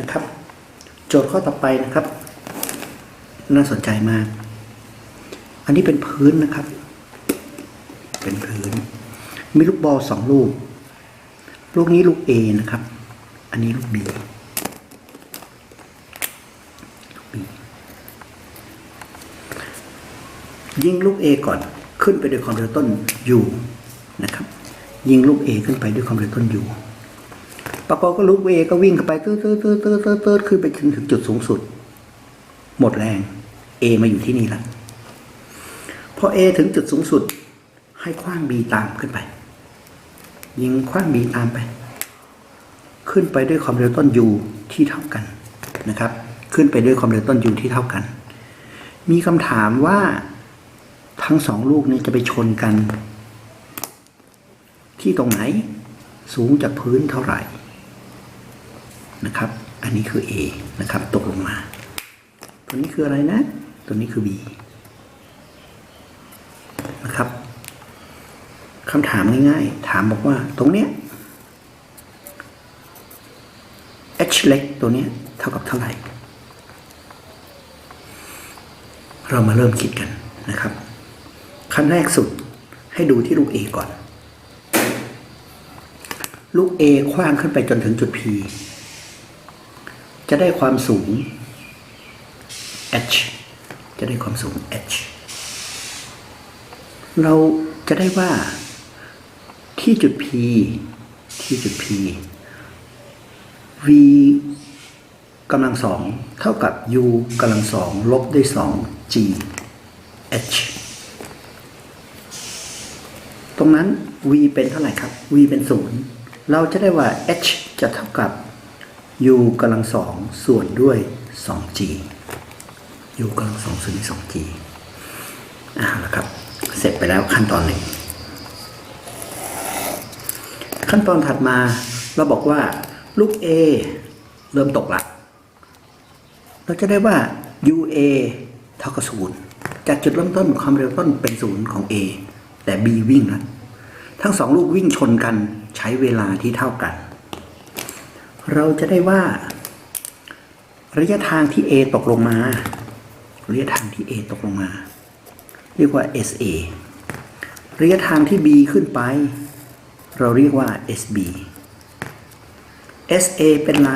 นะครับ โจทย์ข้อต่อไปนะครับ น่าสนใจมาก อันนี้เป็นพื้นนะครับ เป็นพื้น มีลูกบอลสองลูก ลูกนี้ลูก A นะครับ อันนี้ลูก B ลูก B ยิงลูก A ก่อนขึ้นไปด้วยความเร็วต้น u นะครับ ยิงลูก A ขึ้นไปด้วยความเร็วต้น u ปรากฏก็ลูก A ก็วิ่งขึ้นไปตื้อตื้อตื้อตื้อตื้อตื้อขึ้นไปถึงถึงจุดสูงสุด หมดแรง A มาอยู่ที่นี่แล้วพอ A ถึงจุดสูงสุด ให้คว้าง B ตามขึ้นไป ยิงคว้าง B ตามไป ขึ้นไปด้วยความเร็วต้น u ที่เท่ากันนะครับ ขึ้นไปด้วยความเร็วต้น u ที่เท่ากัน มีคำถามว่าทั้งสองลูกนี้จะไปชนกัน ที่ตรงไหนสูงจากพื้นเท่าไหร่ นะครับ อันนี้คือ A นะครับ ตกลงมา ตัวนี้คืออะไรนะ ตัวนี้คือ B นะครับคำถามง่ายๆ ถามบอกว่าตรงเนี้ย h เล็กตัวเนี้ยเท่ากับเท่าไหร่ เรามาเริ่มคิดกันนะครับ ขั้นแรกสุดให้ดูที่ลูก A ก่อน ลูก A คว้างขึ้นไปจนถึงจุด P จะได้ความสูง h จะได้ความสูง h เราจะได้ว่าที่จุด P ที่จุด P v กำลังสองเท่ากับ u กำลังสองลบด้วยสอง g h ตรงนั้น v เป็นเท่าไหร่ครับ v เป็นศูนย์เราจะได้ว่า h จะเท่ากับ u กำลังสองส่วนด้วย 2g u กำลังสองส่วนด้วย 2g อ่าแล้วครับ เสร็จไปแล้วขั้นตอนหนึ่ง ขั้นตอนถัดมาเราบอกว่าลูก A เริ่มตกละเราจะได้ว่า UA เท่ากับศูนย์จากจุดเริ่มต้นความเร็วต้นเป็นศูนย์ของ A แต่ B วิ่งนะทั้งสองลูกวิ่งชนกันใช้เวลาที่เท่ากัน เราจะได้ว่า ระยะทางที่ A ตกลงมา ระยะทางที่ A ตกลงมา เรียกว่า SA ระยะทางที่ B ขึ้นไป เราเรียกว่า SB SA เป็นไร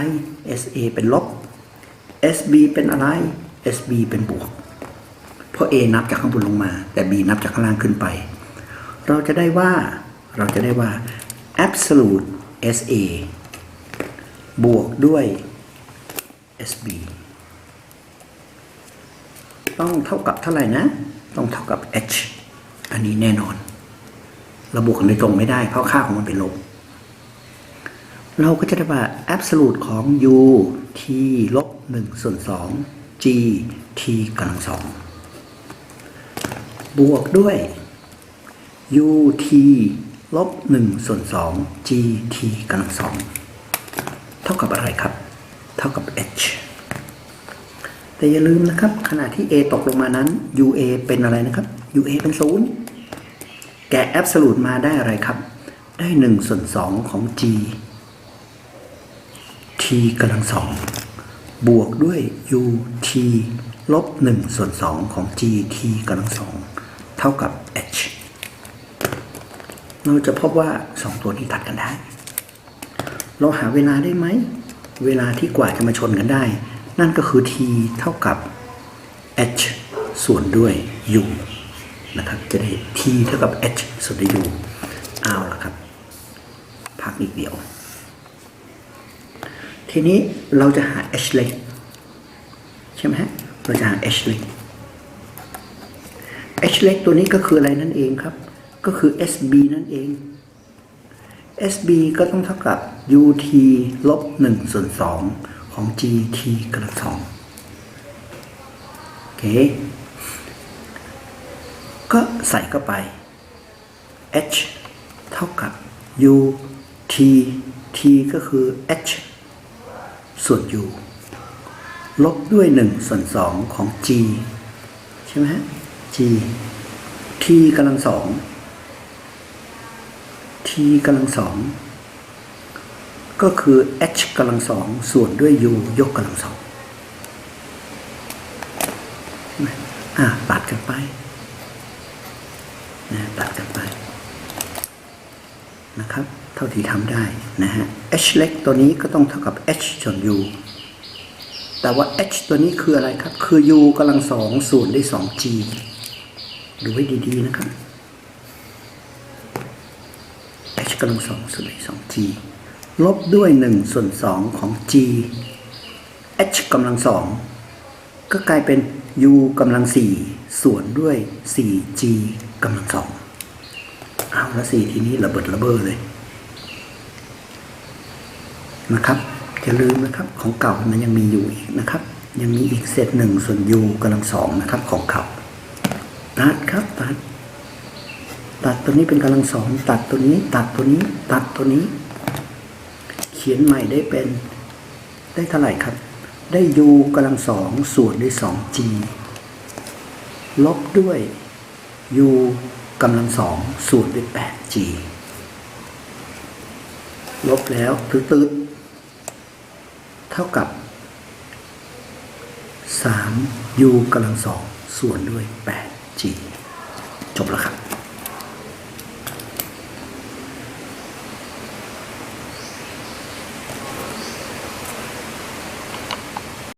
SA เป็นลบ SB เป็นอะไร SB เป็นบวก เพราะ A นับจากข้างบนลงมา แต่ B นับจากข้างล่างขึ้นไป เราจะได้ว่า เราจะได้ว่า absolute SA บวกด้วย SB ต้องเท่ากับเท่าไหร่นะ ต้องเท่ากับ H อันนี้แน่นอน เราบวกกันโดยตรงไม่ได้ เพราะค่าของมันเป็นลบ เราก็จะได้ว่า absolute ของ u t ลบ1ส่วน2 g t กำลังสองบวกด้วย u t ลบ1ส่วน2 g t กำลังสอง เท่ากับอะไรครับ เท่ากับ h แต่อย่าลืมนะครับ ขณะที่ a ตกลงมานั้น ua เป็นอะไรนะครับ ua เป็นศูนย์แกะ absolute มาได้อะไรครับ ได้1ส่วน2ของ g t กำลังสองบวกด้วย u t ลบ1ส่วน2ของ g t กำลังสองเท่ากับ h เราจะพบว่า 2 ตัวนี้ตัดกันได้ เราหาเวลาได้ไหม เวลาที่กว่าจะมาชนกันได้ นั่นก็คือ t เท่ากับ h ส่วนด้วย u นะครับ จะได้ t เท่ากับ h ส่วนด้วย u เอาละครับ พักอีกเดียว ทีนี้เราจะหา h เล็กใช่ไหมฮะ เราจะหา h เล็ก h เล็กตัวนี้ก็คืออะไรนั่นเองครับ ก็คือ sb นั่นเอง sb ก็ต้องเท่ากับ ut ลบ1ส่วน2ของ gt กำลังสองโอเค ก็ใส่เข้าไป h เท่ากับ ut t ก็คือ h ส่วน u ลบด้วย 1 ส่วน 2 ของ g ใช่ไหมฮะ g t กำลังสอง กำลังสองก็คือ h กำลังสองส่วนด้วย u ยกกำลังสองอะตัดกันไปนะตัดกันไปนะครับ เท่าที่ทำได้นะฮะ h เล็กตัวนี้ก็ต้องเท่ากับ h ส่วน u แต่ว่า h ตัวนี้คืออะไรครับ คือ u กำลังสองส่วนด้วย 2g ดูไว้ดี ๆ นะครับ h กำลังสองส่วนด้วย 2g ลบด้วย1ส่วน2ของ g h กำลังสองก็กลายเป็น u กำลังสี่ส่วนด้วย 4g กำลังสองเอาละสี่ทีนี้ระเบิดระเบ้อเลยนะครับอย่าลืมนะครับของเก่ามันยังมีอยู่อีกนะครับ ยังมีอีกเศษหนึ่งส่วน u กำลังสองนะครับของเก่าตัดครับตัด ตัดตัวนี้เป็นกำลังสองตัดตัวนี้ ตัดตัวนี้ ตัดตัวนี้ เขียนใหม่ได้เป็นได้เท่าไหร่ครับ ได้ u กำลังสองส่วนด้วย 2g ลบด้วย u กำลังสองส่วนด้วย 8g ลบแล้วตืดๆเท่ากับ3 u กำลังสองส่วนด้วย 8g จบแล้วครับ